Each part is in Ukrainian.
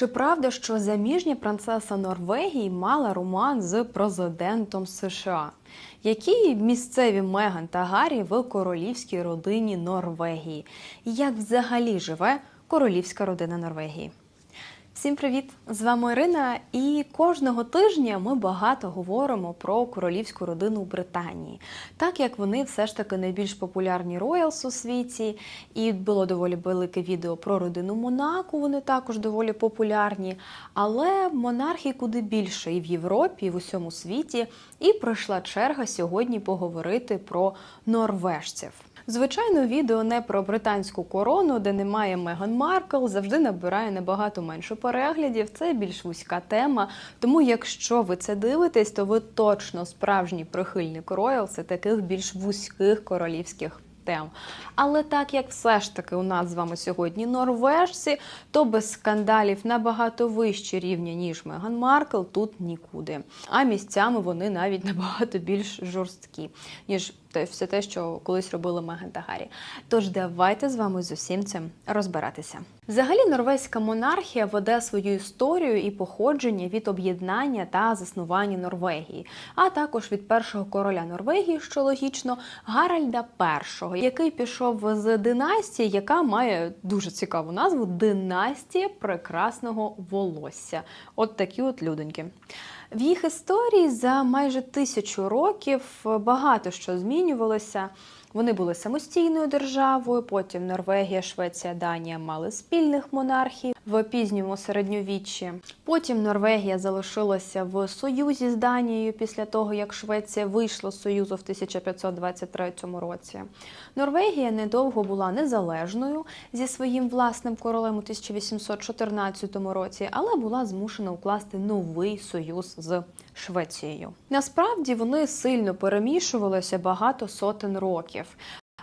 Чи правда, що заміжня принцеса Норвегії мала роман з президентом США? Які місцеві Меган та Гаррі в королівській родині Норвегії? І Як взагалі живе королівська родина Норвегії? Всім привіт! З вами Ірина, і кожного тижня ми багато говоримо про королівську родину Британії, так як вони все ж таки найбільш популярні роялс у світі, і було доволі велике відео про родину Монако. Вони також доволі популярні. Але монархій куди більше і в Європі, і в усьому світі. І прийшла черга сьогодні поговорити про норвежців. Звичайно, відео не про британську корону, де немає Меган Маркл, завжди набирає набагато менше переглядів. Це більш вузька тема. Тому, якщо ви це дивитесь, то ви точно справжній прихильник Роялс і таких більш вузьких королівських. Тем. Але так як все ж таки у нас з вами сьогодні норвежці, то без скандалів набагато вищі рівня, ніж Меган Маркл, тут нікуди. А місцями вони навіть набагато більш жорсткі, ніж те, все те, що колись робили Меган та Гаррі. Тож давайте з вами з усім цим розбиратися. Взагалі, норвезька монархія веде свою історію і походження від об'єднання та заснування Норвегії, а також від першого короля Норвегії, що логічно, Гаральда І, який пішов з династії, яка має дуже цікаву назву Династія прекрасного волосся. От такі от людоньки. В їх історії за майже тисячу років багато що змінювалося. Вони були самостійною державою. Потім Норвегія, Швеція, Данія мали спільних монархій в пізньому середньовіччі. Потім Норвегія залишилася в союзі з Данією після того, як Швеція вийшла з союзу в 1523 році. Норвегія недовго була незалежною зі своїм власним королем у 1814 році, але була змушена укласти новий союз з Швецією. Насправді вони сильно перемішувалися багато сотень років.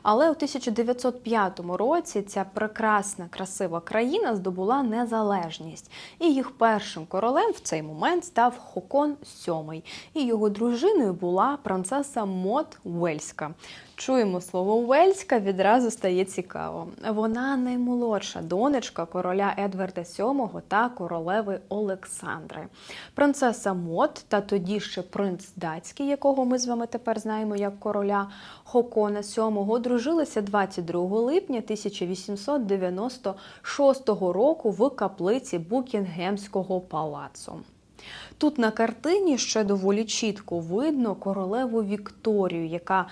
Але у 1905 році ця прекрасна, красива країна здобула незалежність, і їх першим королем в цей момент став Хокон VII, і його дружиною була принцеса Мот Уельська. Чуємо слово Уельська, відразу стає цікаво. Вона наймолодша донечка короля Едварда VII та королеви Олександри. Принцеса Мот та тоді ще принц датський, якого ми з вами тепер знаємо як короля Хокона VII, одружилися 22 липня 1896 року в каплиці Букінгемського палацу. Тут на картині ще доволі чітко видно королеву Вікторію, яка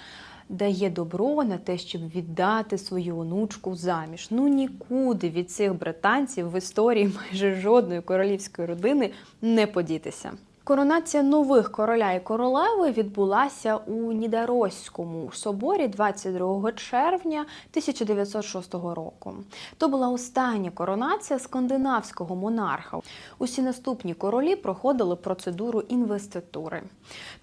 дає добро на те, щоб віддати свою онучку заміж. Ну нікуди від цих британців в історії майже жодної королівської родини не подітися. Коронація нових короля і королеви відбулася у Нідарозькому соборі 22 червня 1906 року. То була остання коронація скандинавського монарха. Усі наступні королі проходили процедуру інвеститури.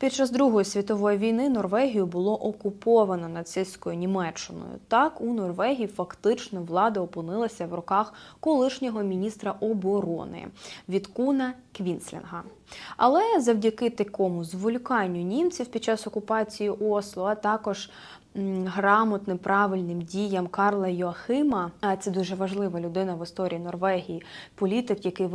Під час Другої світової війни Норвегію було окуповано нацистською Німеччиною. Так у Норвегії фактично влада опинилася в руках колишнього міністра оборони Віткуна Квінслінга. Але завдяки такому зволіканню німців під час окупації Осло, а також грамотним правильним діям Карла Йоахима, а це дуже важлива людина в історії Норвегії, політик, який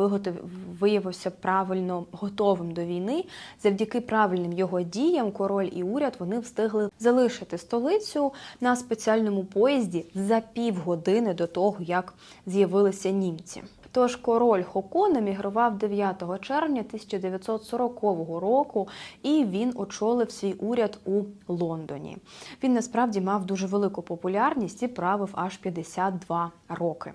виявився правильно готовим до війни. Завдяки правильним його діям, король і уряд вони встигли залишити столицю на спеціальному поїзді за півгодини до того, як з'явилися німці. Тож король Хокон емігрував 9 червня 1940 року, і він очолив свій уряд у Лондоні. Він насправді мав дуже велику популярність і правив аж 52 роки.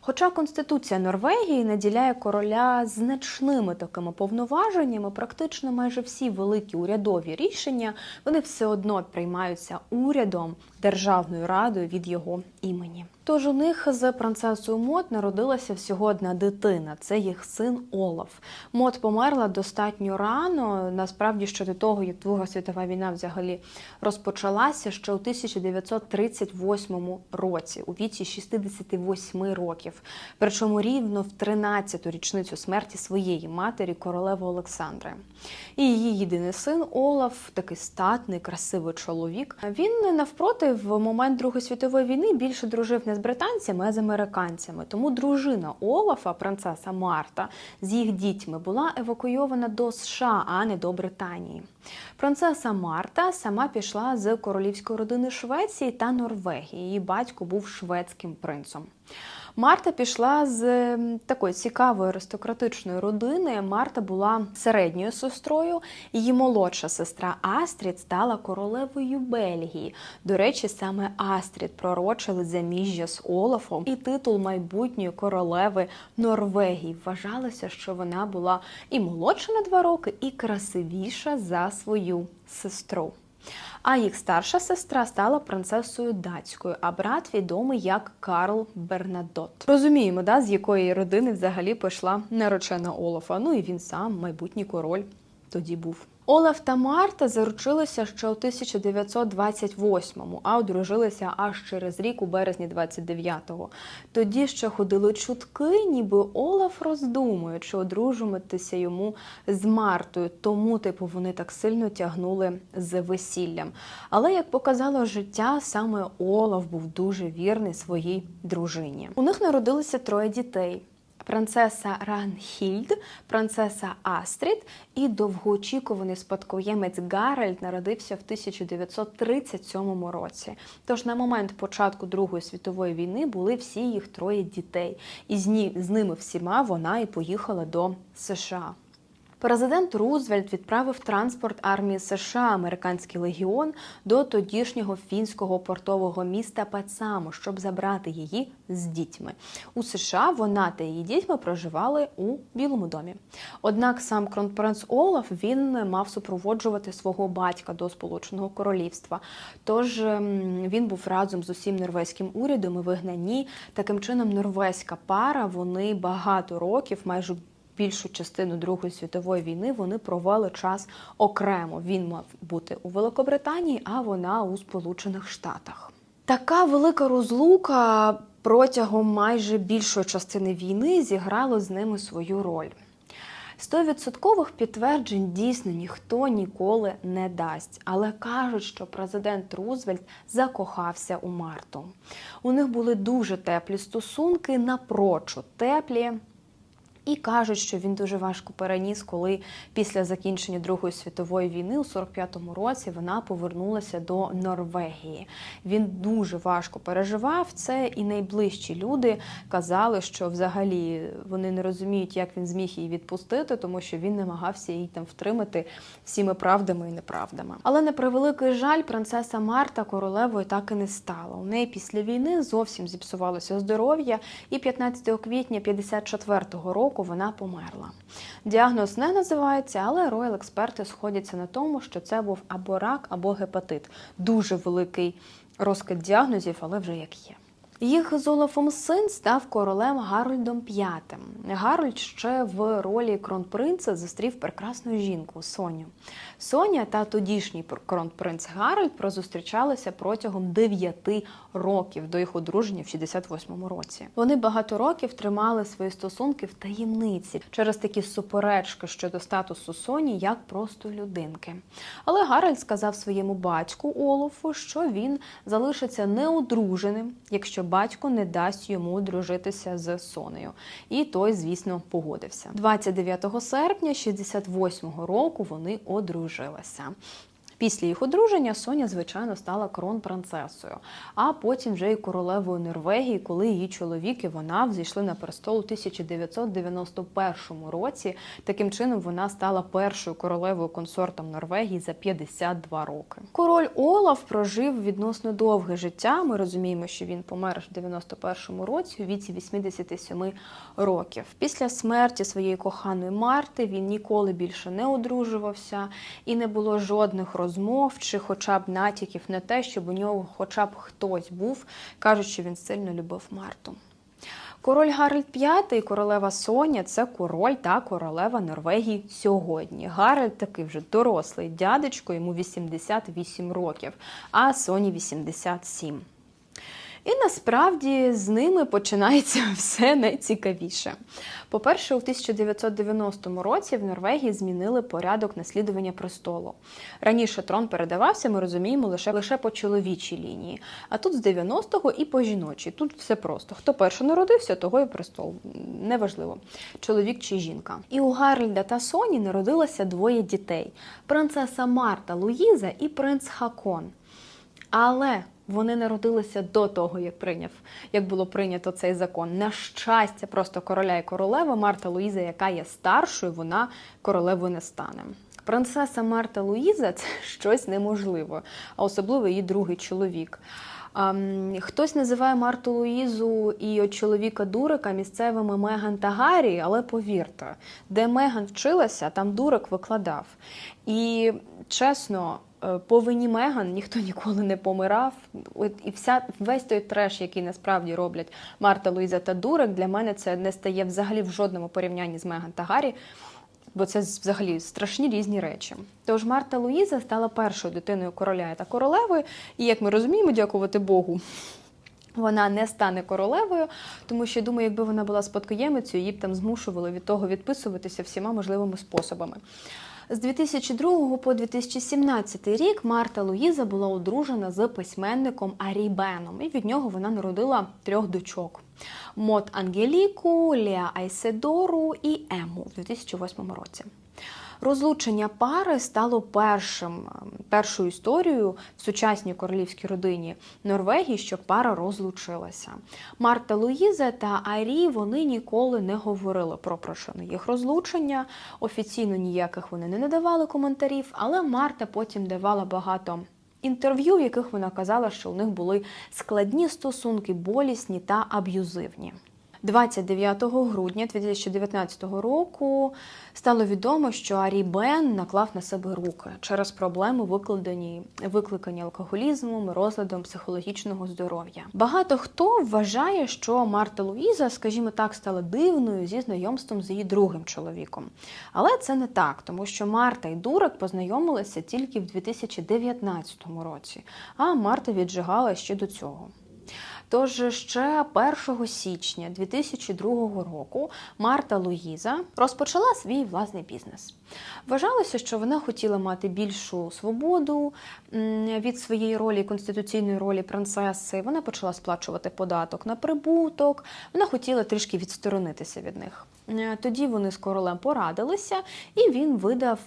Хоча Конституція Норвегії наділяє короля значними такими повноваженнями, практично майже всі великі урядові рішення вони все одно приймаються урядом Державною радою від його імені. Тож у них з принцесою Мот народилася всього одна дитина. Це їх син Олаф. Мот померла достатньо рано. Насправді, ще до того, як Друга світова війна взагалі розпочалася ще у 1938 році, у віці 68 років. років, причому рівно в 13-ту річницю смерті своєї матері, королеви Олександри. І її єдиний син Олаф, такий статний, красивий чоловік. Він навпроти в момент Другої світової війни більше дружив не з британцями, а з американцями. Тому дружина Олафа, принцеса Марта, з їх дітьми була евакуйована до США, а не до Британії. Принцеса Марта сама пішла з королівської родини Швеції та Норвегії. Її батько був шведським принцем. Марта пішла з такої цікавої аристократичної родини. Марта була середньою сестрою. Її молодша сестра Астрід стала королевою Бельгії. До речі, саме Астрід пророчили заміжжя з Олафом і титул майбутньої королеви Норвегії. Вважалося, що вона була і молодша на два роки, і красивіша за свою сестру. А їх старша сестра стала принцесою датською, а брат відомий як Карл Бернадот. Розуміємо, да, з якої родини взагалі пішла наречена Олафа. Ну і він сам, майбутній король, тоді був. Олаф та Марта заручилися ще у 1928-му, а одружилися аж через рік у березні 29-го. Тоді ще ходили чутки, ніби Олаф роздумує, чи одружуватися йому з Мартою, тому типу вони так сильно тягнули з весіллям. Але як показало життя, саме Олаф був дуже вірний своїй дружині. У них народилося троє дітей. Принцеса Ранхільд, принцеса Астрід і довгоочікуваний спадкоємець Гаральд народився в 1937 році. Тож на момент початку Другої світової війни були всі їх троє дітей, і з ними всіма вона і поїхала до США. Президент Рузвельт відправив транспорт армії США Американський легіон до тодішнього фінського портового міста Пацаму, щоб забрати її з дітьми. У США вона та її дітьми проживали у Білому домі. Однак сам кронпринц Олаф він мав супроводжувати свого батька до Сполученого Королівства. Тож ем, він був разом з усім норвезьким урядом і вигнанні. Таким чином, норвезька пара вони багато років, майже більшу частину Другої світової війни вони провели час окремо. Він мав бути у Великобританії, а вона у Сполучених Штатах. Така велика розлука протягом майже більшої частини війни зіграла з ними свою роль. Стовідсоткових підтверджень дійсно ніхто ніколи не дасть, але кажуть, що президент Рузвельт закохався у Марту. У них були дуже теплі стосунки, напрочуд теплі. І кажуть, що він дуже важко переніс, коли після закінчення Другої світової війни у 45-му році вона повернулася до Норвегії. Він дуже важко переживав це, і найближчі люди казали, що взагалі вони не розуміють, як він зміг її відпустити, тому що він намагався її там втримати всіми правдами і неправдами. Але на превеликий жаль, принцеса Марта королевою так і не стала. У неї після війни зовсім зіпсувалося здоров'я, і 15 квітня 54-го року вона померла. Діагноз не називається, але роял-експерти сходяться на тому, що це був або рак, або гепатит. Дуже великий розкид діагнозів, але вже як є. Їх з Олафом син став королем Гарольдом V. Гарольд ще в ролі кронпринца зустрів прекрасну жінку Соню. Соня та тодішній пр- кронпринц Гарольд прозустрічалися протягом 9 років до їх одруження в 68-му році. Вони багато років тримали свої стосунки в таємниці через такі суперечки щодо статусу Соні як просто людинки. Але Гарольд сказав своєму батьку Олафу, що він залишиться неодруженим, якщо батько не дасть йому дружитися з Сонею. І той, звісно, погодився. 29 серпня 68-го року вони одружилися. Після їх одруження Соня, звичайно, стала кронпринцесою, а потім вже і королевою Норвегії, коли її чоловік і вона взійшли на престол у 1991 році. Таким чином вона стала першою королевою консортом Норвегії за 52 роки. Король Олаф прожив відносно довге життя. Ми розуміємо, що він помер в 91-му році у віці 87 років. Після смерті своєї коханої Марти він ніколи більше не одружувався і не було жодних розмов чи хоча б натяків на те, щоб у нього хоча б хтось був. Кажуть, що він сильно любив Марту. Король Гарольд V і королева Соня це король та королева Норвегії сьогодні. Гарольд такий вже дорослий дядечко, йому 88 років, а Соні 87. І насправді з ними починається все найцікавіше. По-перше, у 1990 році в Норвегії змінили порядок наслідування престолу. Раніше трон передавався, ми розуміємо, лише лише по чоловічій лінії. А тут з 90-го і по жіночій. Тут все просто. Хто перший народився, того і престол. Неважливо, чоловік чи жінка. І у Гарльда та Соні народилося двоє дітей: принцеса Марта Луїза і принц Хакон. Але вони народилися до того, як прийняв, як було прийнято цей закон. На щастя, просто короля і королева Марта Луїза, яка є старшою, вона королевою не стане. Принцеса Марта Луїза це щось неможливе, а особливо її другий чоловік. Хтось називає Марту Луїзу і чоловіка Дурика місцевими Меган та Гаррі, але повірте, де Меган вчилася, там Дурик викладав. І чесно, по вині Меган ніхто ніколи не помирав. І вся весь той треш, який насправді роблять Марта Луїза та Дурик, для мене це не стає взагалі в жодному порівнянні з Меган та Гаррі. Бо це взагалі страшні різні речі. Тож Марта Луїза стала першою дитиною короля та королеви, і як ми розуміємо, дякувати Богу. Вона не стане королевою, тому що думаю, якби вона була спадкоємицею, її б там змушували від того відписуватися всіма можливими способами. З 2002 по 2017 рік Марта Луїза була одружена з письменником Арі Беном, і від нього вона народила трьох дочок: Мот Ангеліку, Леа Айседору і Ему в 2008 році. Розлучення пари стало першим, першою історією в сучасній королівській родині Норвегії, що пара розлучилася. Марта Луїза та Арі вони ніколи не говорили про причини їх розлучення. Офіційно ніяких вони не надавали коментарів, але Марта потім давала багато. Інтерв'ю, в яких вона казала, що у них були складні стосунки, болісні та аб'юзивні. 29 грудня 2019 року стало відомо, що Арі Бен наклав на себе руки через проблеми, викладені викликані алкоголізмом, розладом психологічного здоров'я. Багато хто вважає, що Марта Луїза, скажімо так, стала дивною зі знайомством з її другим чоловіком. Але це не так, тому що Марта і Дурак познайомилися тільки в 2019 році, а Марта віджигала ще до цього. Тож ще 1 січня 2002 року Марта Луїза розпочала свій власний бізнес. Вважалося, що вона хотіла мати більшу свободу від своєї ролі, конституційної ролі принцеси. Вона почала сплачувати податок на прибуток, вона хотіла трішки відсторонитися від них. Тоді вони з королем порадилися, і він видав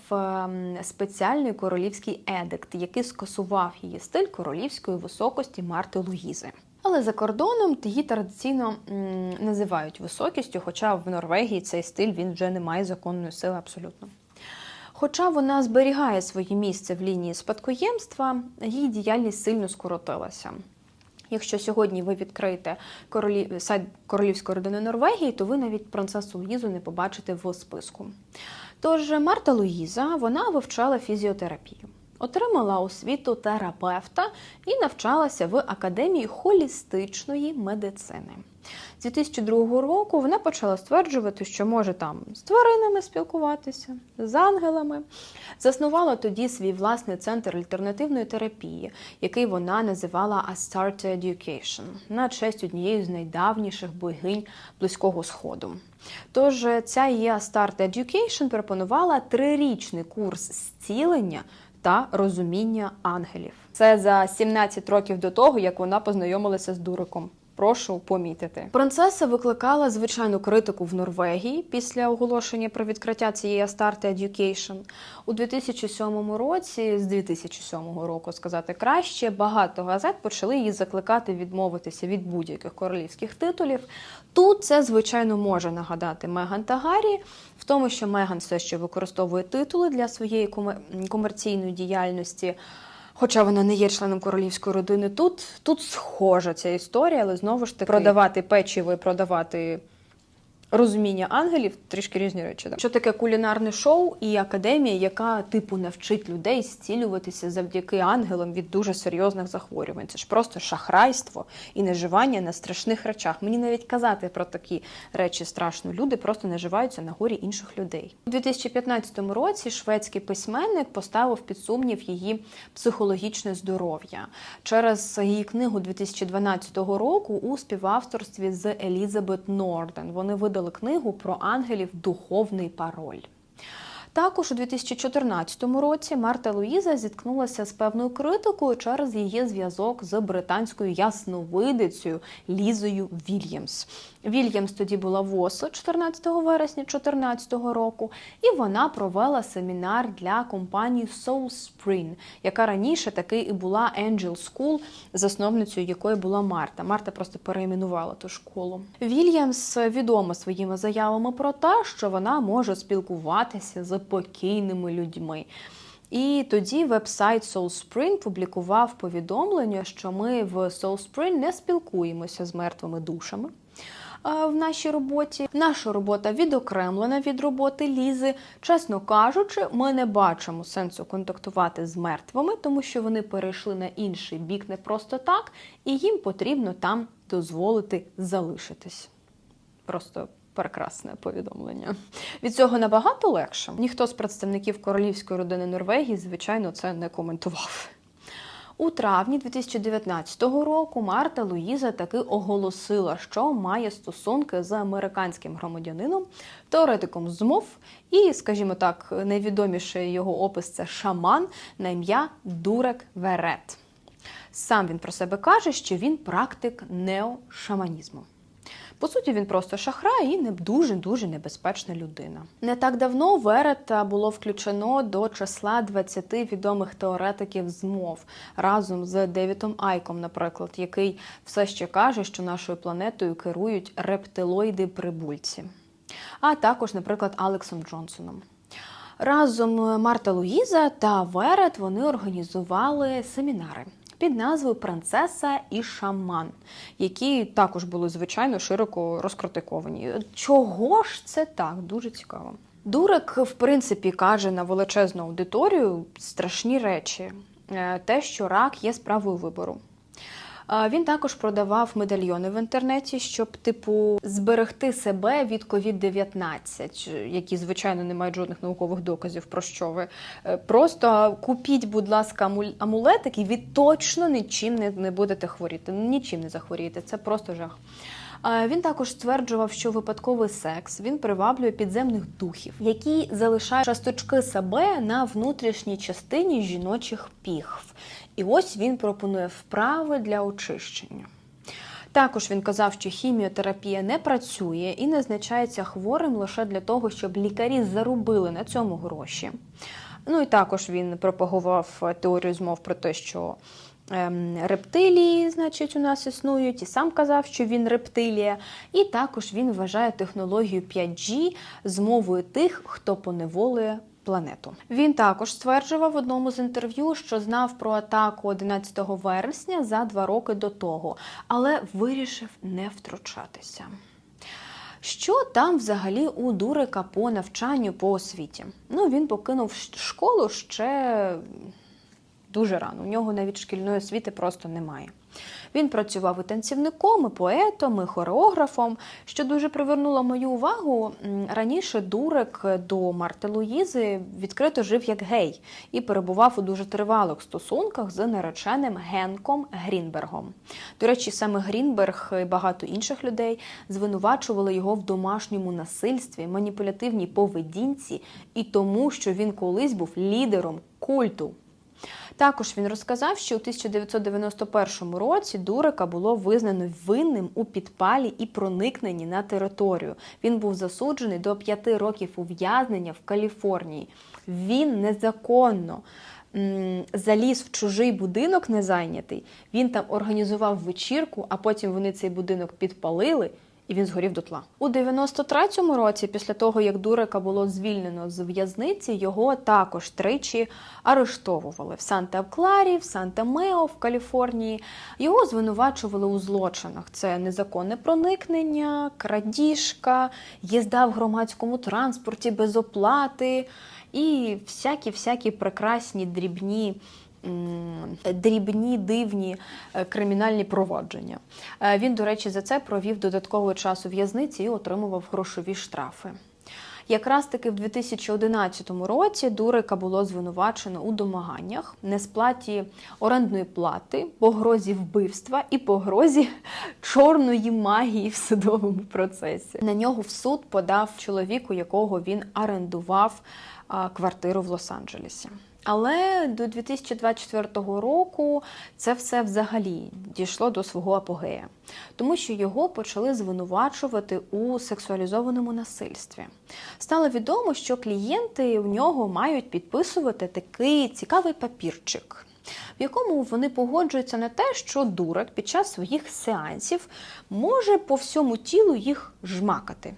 спеціальний королівський едикт, який скасував її стиль королівської високості Марти Луїзи. Але за кордоном її традиційно називають високістю, хоча в Норвегії цей стиль він вже не має законної сили абсолютно. Хоча вона зберігає своє місце в лінії спадкоємства, її діяльність сильно скоротилася. Якщо сьогодні ви відкриєте королі... сайт королівської родини Норвегії, то ви навіть принцесу Луїзу не побачите в списку. Тож Марта Луїза вона вивчала фізіотерапію. Отримала освіту терапевта і навчалася в академії холістичної медицини. З 2002 року вона почала стверджувати, що може там з тваринами спілкуватися, з ангелами. Заснувала тоді свій власний центр альтернативної терапії, який вона називала Astarte Education, на честь однієї з найдавніших богинь Близького Сходу. Тож ця її Astarte Education пропонувала трирічний курс зцілення та розуміння ангелів. Це за 17 років до того, як вона познайомилася з дуриком. Прошу помітити. Принцеса викликала звичайну критику в Норвегії після оголошення про відкриття цієї Astarte Education. У 2007 році, з 2007 року сказати краще, багато газет почали її закликати відмовитися від будь-яких королівських титулів. Тут це, звичайно, може нагадати Меган та Гаррі, в тому, що Меган все ще використовує титули для своєї комерційної діяльності. Хоча вона не є членом королівської родини, тут тут схожа ця історія, але знову ж таки продавати печиво і продавати розуміння ангелів трішки різні речі. Так? Що таке кулінарне шоу і академія, яка типу навчить людей зцілюватися завдяки ангелам від дуже серйозних захворювань. Це ж просто шахрайство і наживання на страшних речах. Мені навіть казати про такі речі страшно. Люди просто наживаються на горі інших людей. У 2015 році шведський письменник поставив під сумнів її психологічне здоров'я через її книгу 2012 року у співавторстві з Елізабет Норден. Вони видали книгу про ангелів Духовний пароль. Також у 2014 році Марта Луїза зіткнулася з певною критикою через її зв'язок з британською ясновидицею Лізою Вільямс. Вільямс тоді була в ОСО 14 вересня 2014 року, і вона провела семінар для компанії Soul Spring, яка раніше таки і була Angel School, засновницею якої була Марта. Марта просто перейменувала ту школу. Вільямс відома своїми заявами про те, що вона може спілкуватися з покійними людьми. І тоді веб-сайт SoulSpring публікував повідомлення, що ми в SoulSpring не спілкуємося з мертвими душами. В нашій роботі наша робота відокремлена від роботи Лізи. Чесно кажучи, ми не бачимо сенсу контактувати з мертвими, тому що вони перейшли на інший бік не просто так, і їм потрібно там дозволити залишитись. Просто Прекрасне повідомлення. Від цього набагато легше. Ніхто з представників королівської родини Норвегії, звичайно, це не коментував. У травні 2019 року Марта Луїза таки оголосила, що має стосунки з американським громадянином, теоретиком змов, і, скажімо так, найвідоміший його опис це шаман на ім'я Дурек Верет. Сам він про себе каже, що він практик неошаманізму. По суті, він просто шахрай і не дуже дуже небезпечна людина. Не так давно Верета було включено до числа 20 відомих теоретиків змов разом з Девітом Айком, наприклад, який все ще каже, що нашою планетою керують рептилоїди-прибульці, а також, наприклад, Алексом Джонсоном. Разом Марта Луїза та Верет вони організували семінари під назвою Принцеса і Шаман, які також були звичайно широко розкритиковані. Чого ж це так? Дуже цікаво. Дурик, в принципі, каже на величезну аудиторію страшні речі: е, те, що рак є справою вибору. Він також продавав медальйони в інтернеті, щоб, типу, зберегти себе від COVID-19, які, звичайно, не мають жодних наукових доказів про що ви. Е, просто купіть, будь ласка, амулетик, і ви точно нічим не будете хворіти. Нічим не захворієте. Це просто жах. Він також стверджував, що випадковий секс він приваблює підземних духів, які залишають часточки себе на внутрішній частині жіночих піхв. І ось він пропонує вправи для очищення. Також він казав, що хіміотерапія не працює і назначається хворим лише для того, щоб лікарі заробили на цьому гроші. Ну і також він пропагував теорію змов про те, що ем, рептилії, значить, у нас існують, і сам казав, що він рептилія. І також він вважає технологію 5G змовою тих, хто поневолює планету. Він також стверджував в одному з інтерв'ю, що знав про атаку 11 вересня за два роки до того, але вирішив не втручатися. Що там взагалі у Дурика по навчанню по освіті? Ну, він покинув школу ще дуже рано. У нього навіть шкільної освіти просто немає. Він працював танцівником, і поетом, і хореографом. Що дуже привернуло мою увагу, раніше Дурик до Марти Луїзи відкрито жив як гей і перебував у дуже тривалих стосунках з нареченим Генком Грінбергом. До речі, саме Грінберг і багато інших людей звинувачували його в домашньому насильстві, маніпулятивній поведінці і тому, що він колись був лідером культу. Також він розказав, що у 1991 році Дурика було визнано винним у підпалі і проникненні на територію. Він був засуджений до п'яти років ув'язнення в Каліфорнії. Він незаконно. Заліз в чужий будинок не зайнятий, він там організував вечірку, а потім вони цей будинок підпалили, і він згорів дотла. У 93-му році, після того як Дурика було звільнено з в'язниці, його також тричі арештовували в Санта-Кларі, в Санта-Мео в Каліфорнії. Його звинувачували у злочинах: це незаконне проникнення, крадіжка, їзда в громадському транспорті без оплати і всякі-всякі прекрасні дрібні. Дрібні дивні е, кримінальні провадження. Е, Він, до речі, за це провів додатковий час у в'язниці і отримував грошові штрафи. Якраз таки в 2011 році Дурика було звинувачено у домаганнях, несплаті орендної плати, погрозі вбивства і погрозі чорної магії в судовому процесі. На нього в суд подав чоловік, у якого він орендував квартиру в Лос-Анджелесі. Але до 2024 року це все взагалі дійшло до свого апогея, тому що його почали звинувачувати у сексуалізованому насильстві. Стало відомо, що клієнти в нього мають підписувати такий цікавий папірчик, в якому вони погоджуються на те, що дурак під час своїх сеансів може по всьому тілу їх жмакати.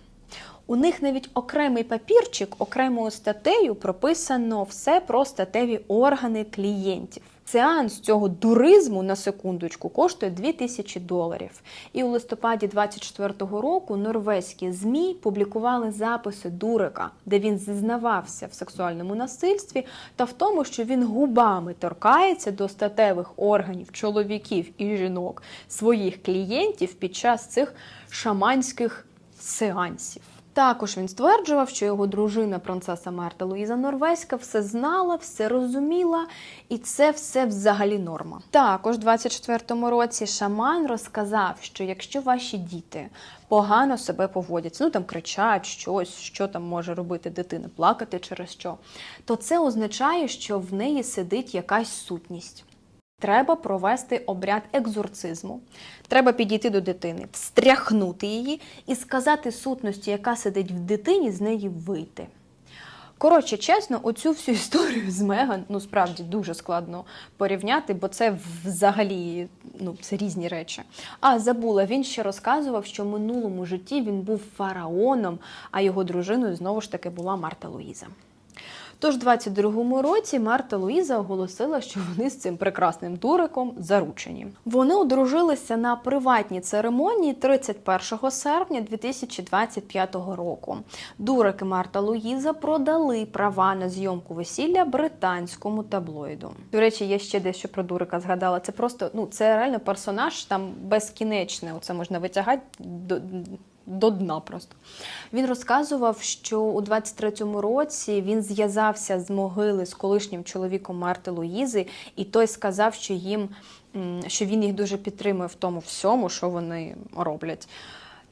У них навіть окремий папірчик, окремою статтею прописано все про статеві органи клієнтів. Сеанс цього дуризму на секундочку коштує 2000 доларів. І у листопаді 24-го року норвезькі ЗМІ публікували записи Дурика, де він зізнавався в сексуальному насильстві та в тому, що він губами торкається до статевих органів чоловіків і жінок своїх клієнтів під час цих шаманських сеансів. Також він стверджував, що його дружина, принцеса Марта Луїза Норвезька, все знала, все розуміла, і це все взагалі норма. Також, у 24-му році, шаман розказав, що якщо ваші діти погано себе поводяться, ну там кричать щось, що там може робити дитина, плакати через що, то це означає, що в неї сидить якась сутність. Треба провести обряд екзорцизму. Треба підійти до дитини, встряхнути її і сказати сутності, яка сидить в дитині, з неї вийти. Коротше, чесно, оцю всю історію з Меган ну справді дуже складно порівняти, бо це взагалі ну, це різні речі. А забула, він ще розказував, що в минулому житті він був фараоном, а його дружиною знову ж таки була Марта Луїза. Тож, у 22-му році Марта Луїза оголосила, що вони з цим прекрасним дуриком заручені. Вони одружилися на приватній церемонії 31 серпня 2025 року. Дурик і Марта Луїза продали права на зйомку весілля британському таблоїду. До речі, я ще дещо про дурика згадала. Це просто ну це реально персонаж там безкінечне. Оце можна витягати до до дна просто. Він розказував, що у 23-му році він зв'язався з могили з колишнім чоловіком Марти Луїзи, і той сказав, що їм що він їх дуже підтримує в тому всьому, що вони роблять.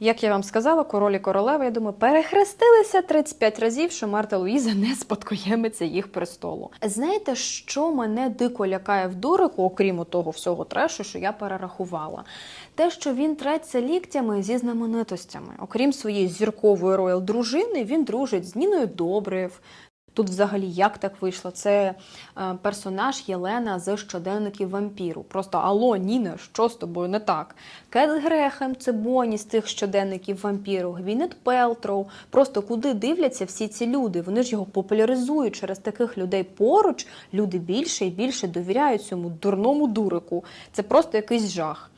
Як я вам сказала, король і королева, я думаю, перехрестилися 35 разів, що Марта Луїза не спадкоємиться їх престолу. Знаєте, що мене дико лякає в дурику, окрім того всього трешу, що я перерахувала? Те, що він треться ліктями зі знаменитостями. Окрім своєї зіркової роял дружини, він дружить з Ніною Добрив, Тут, взагалі, як так вийшло? Це е, персонаж Єлена з щоденників вампіру. Просто Алло, Ніна, що з тобою не так? Кет Грехем, це Боні з тих щоденників вампіру, Гвінет Пелтроу. Просто куди дивляться всі ці люди? Вони ж його популяризують через таких людей поруч. Люди більше і більше довіряють цьому дурному дурику. Це просто якийсь жах.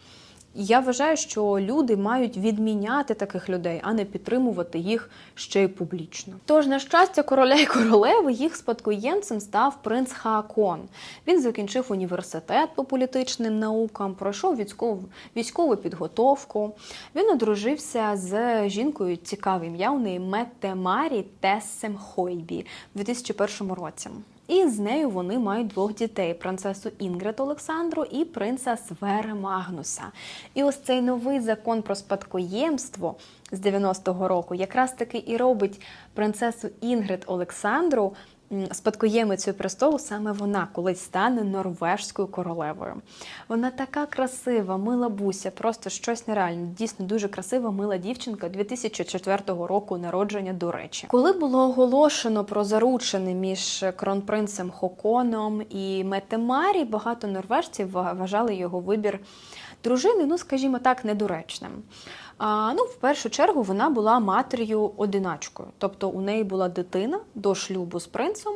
Я вважаю, що люди мають відміняти таких людей, а не підтримувати їх ще й публічно. Тож, на щастя, короля і королеви їх спадкоємцем став принц Хаакон. Він закінчив університет по політичним наукам, пройшов військову військову підготовку. Він одружився з жінкою цікаве ім'я у неї Метемарі Тессем Хойбі в 2001 році. І з нею вони мають двох дітей: принцесу Інгрид Олександру і принца Свере Магнуса. І ось цей новий закон про спадкоємство з 90-го року якраз таки і робить принцесу Інгрид Олександру спадкоємицею престолу саме вона колись стане норвежською королевою. Вона така красива, мила буся, просто щось нереальне. Дійсно дуже красива, мила дівчинка 2004 року народження. До речі, коли було оголошено про заручене між кронпринцем Хоконом і Метемарі, багато норвежців вважали його вибір дружини, ну скажімо так, недоречним. А, ну, в першу чергу вона була матір'ю одиначкою, тобто у неї була дитина до шлюбу з принцем,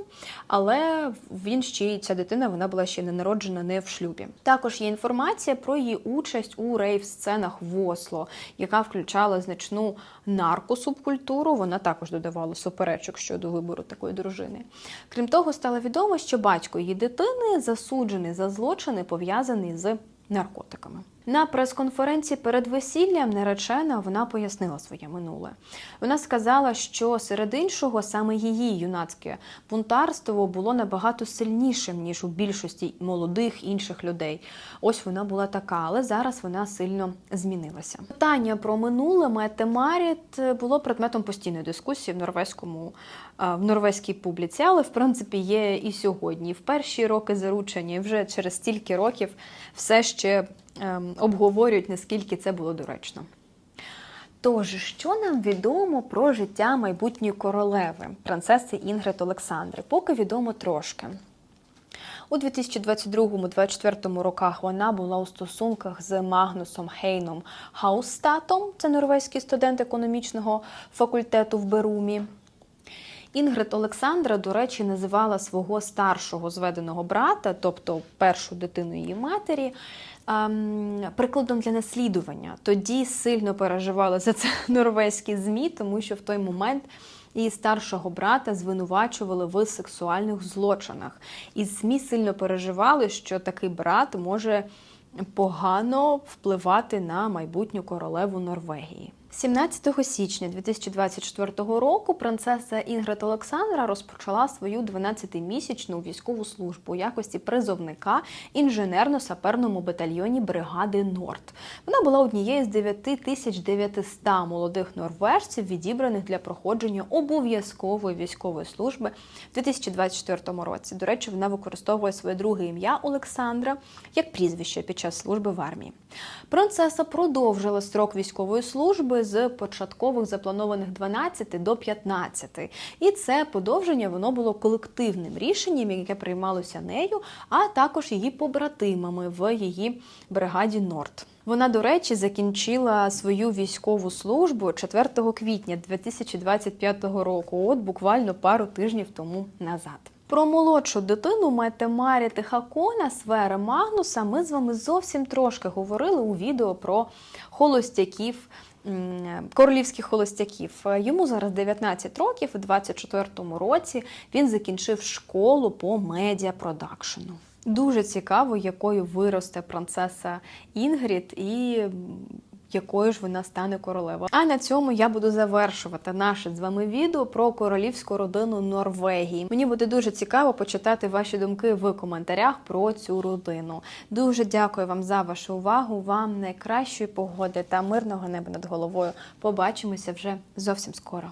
але він ще ця дитина вона була ще не народжена не в шлюбі. Також є інформація про її участь у рейв-сценах в Осло, яка включала значну наркосубкультуру. Вона також додавала суперечок щодо вибору такої дружини. Крім того, стало відомо, що батько її дитини засуджений за злочини, пов'язані з наркотиками. На прес-конференції перед весіллям наречена вона пояснила своє минуле. Вона сказала, що серед іншого саме її юнацьке бунтарство було набагато сильнішим ніж у більшості молодих інших людей. Ось вона була така, але зараз вона сильно змінилася. Питання про минуле Мете Маріт було предметом постійної дискусії в норвезькому е, в норвезькій публіці, але в принципі є і сьогодні. В перші роки заручення, і вже через стільки років все ще обговорюють, наскільки це було доречно. Тож, що нам відомо про життя майбутньої королеви, принцеси Інгрид Олександри? Поки відомо трошки. У 2022-2024 роках вона була у стосунках з Магнусом Хейном Хаустатом, це норвезький студент економічного факультету в Берумі. Інгрид Олександра, до речі, називала свого старшого зведеного брата, тобто першу дитину її матері, ем, прикладом для наслідування. Тоді сильно переживали за це норвезькі ЗМІ, тому що в той момент її старшого брата звинувачували в сексуальних злочинах. І ЗМІ сильно переживали, що такий брат може погано впливати на майбутню королеву Норвегії. 17 січня 2024 року принцеса Інгрид Олександра розпочала свою 12-місячну військову службу у якості призовника інженерно-саперному батальйоні бригади Норд. Вона була однією з 9900 молодих норвежців, відібраних для проходження обов'язкової військової служби в 2024 році. До речі, вона використовує своє друге ім'я Олександра як прізвище під час служби в армії. Принцеса продовжила строк військової служби з початкових запланованих 12 до 15. І це подовження воно було колективним рішенням, яке приймалося нею, а також її побратимами в її бригаді Норд. Вона, до речі, закінчила свою військову службу 4 квітня 2025 року, от буквально пару тижнів тому назад. Про молодшу дитину Мете Марі Тихакона Свери Магнуса ми з вами зовсім трошки говорили у відео про холостяків. Королівських холостяків йому зараз 19 років, у 24-му році він закінчив школу по медіапродакшену. Дуже цікаво, якою виросте принцеса Інгрід і якою ж вона стане королевою. А на цьому я буду завершувати наше з вами відео про королівську родину Норвегії. Мені буде дуже цікаво почитати ваші думки в коментарях про цю родину. Дуже дякую вам за вашу увагу. Вам найкращої погоди та мирного неба над головою. Побачимося вже зовсім скоро.